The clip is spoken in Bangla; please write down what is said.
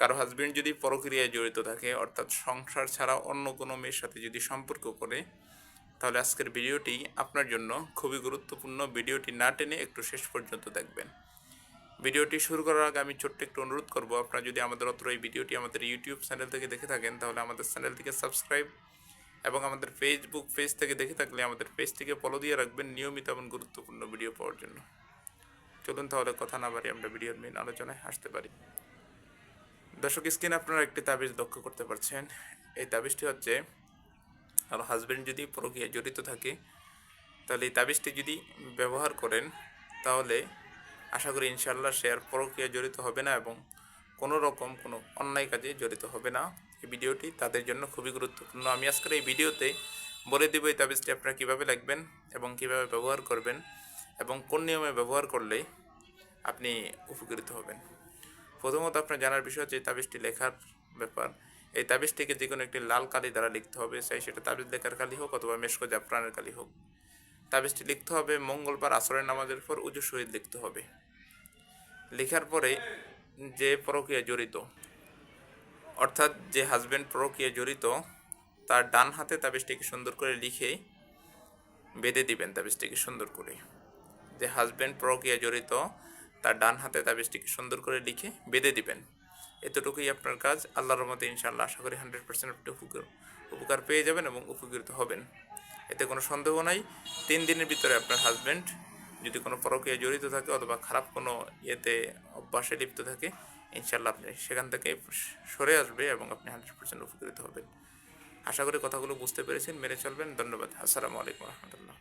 কারও হাজবেন্ড যদি পরক্রিয়ায় জড়িত থাকে, অর্থাৎ সংসার ছাড়া অন্য কোনো মেয়ের সাথে যদি সম্পর্ক করে, তাহলে আজকের ভিডিওটি আপনার জন্য খুবই গুরুত্বপূর্ণ। ভিডিওটি না টেনে একটু শেষ পর্যন্ত দেখবেন। ভিডিওটি শুরু করার আগে আমি ছোট্ট একটু অনুরোধ করব, আপনারা যদি আমাদের অত্র এই ভিডিওটি আমাদের ইউটিউব চ্যানেল থেকে দেখে থাকেন, তাহলে আমাদের চ্যানেলটিকে সাবস্ক্রাইব এবং আমাদের ফেসবুক পেজ থেকে দেখে থাকলে আমাদের পেজটিকে ফলো দিয়ে রাখবেন নিয়মিত এবং গুরুত্বপূর্ণ ভিডিও পাওয়ার জন্য। চলুন তাহলে কথা না বাড়ি আমরা ভিডিওর মেন আলোচনায় আসতে পারি। দর্শক, স্ক্রিনে আপনারা একটি তাবিজ লক্ষ্য করতে পারছেন। এই তাবিজটি হচ্ছে আর হাজবেন্ড যদি প্রক্রিয়ায় জড়িত থাকে, তাহলে এই তাবিজটি যদি ব্যবহার করেন, তাহলে আশা করি ইনশাল্লাহ সে আর প্রক্রিয়ায় জড়িত হবে না এবং কোনো রকম কোনো অন্যায় কাজে জড়িত হবে না। এই ভিডিওটি তাদের জন্য খুবই গুরুত্বপূর্ণ। আমি আজকের এই ভিডিওতে বলে দেবো এই তাবিজটি আপনারা কীভাবে লাগবেন এবং কীভাবে ব্যবহার করবেন এবং কোন নিয়মে ব্যবহার করলে আপনি উপকৃত হবেন। প্রথমত আপনার জানার বিষয় হচ্ছে এই তাবিজটি লেখার ব্যাপার। এই তাবিজটিকে যে কোনো একটি লাল কালি দ্বারা লিখতে হবে, চাই সেটা তাবিজ লেখার কালি হোক অথবা মেশকো জাফরানের কালি হোক। তাবিজটি লিখতে হবে, মঙ্গলবার আসরের নামাজের পর উজু শহীদ লিখতে হবে। লেখার পরে যে প্রক্রিয়া জড়িত, অর্থাৎ যে হাজব্যান্ড প্রক্রিয়া জড়িত, তার ডান হাতে তাবিজটিকে সুন্দর করে লিখে বেঁধে দিবেন তাবিজটিকে সুন্দর করে। যে হাজব্যান্ড প্রক্রিয়া জড়িত তার ডান হাতে তাবিজটিকে সুন্দর করে লিখে বেঁধে দিবেন। এতটুকুই আপনার কাজ। আল্লাহর মতে ইনশাআল্লাহ আশা করি হান্ড্রেড পার্সেন্ট উপকার উপকার পেয়ে যাবেন এবং উপকৃত হবেন। এতে কোনো সন্দেহ নাই। তিন দিনের ভিতরে আপনার হাজব্যান্ড যদি কোনো প্রক্রিয়া জড়িত থাকে অথবা খারাপ কোনো ইয়েতে অভ্যাসে লিপ্ত থাকে ইনশাল্লাহ আপনি সেখান থেকে সরে আসবে এবং আপনি হান্ড্রেড পার্সেন্ট উপকৃত হবেন। আশা করি কথাগুলো বুঝতে পেরেছেন। মেনে চলবেন। ধন্যবাদ। আসসালামু আলাইকুম রহমতুল্লাহ।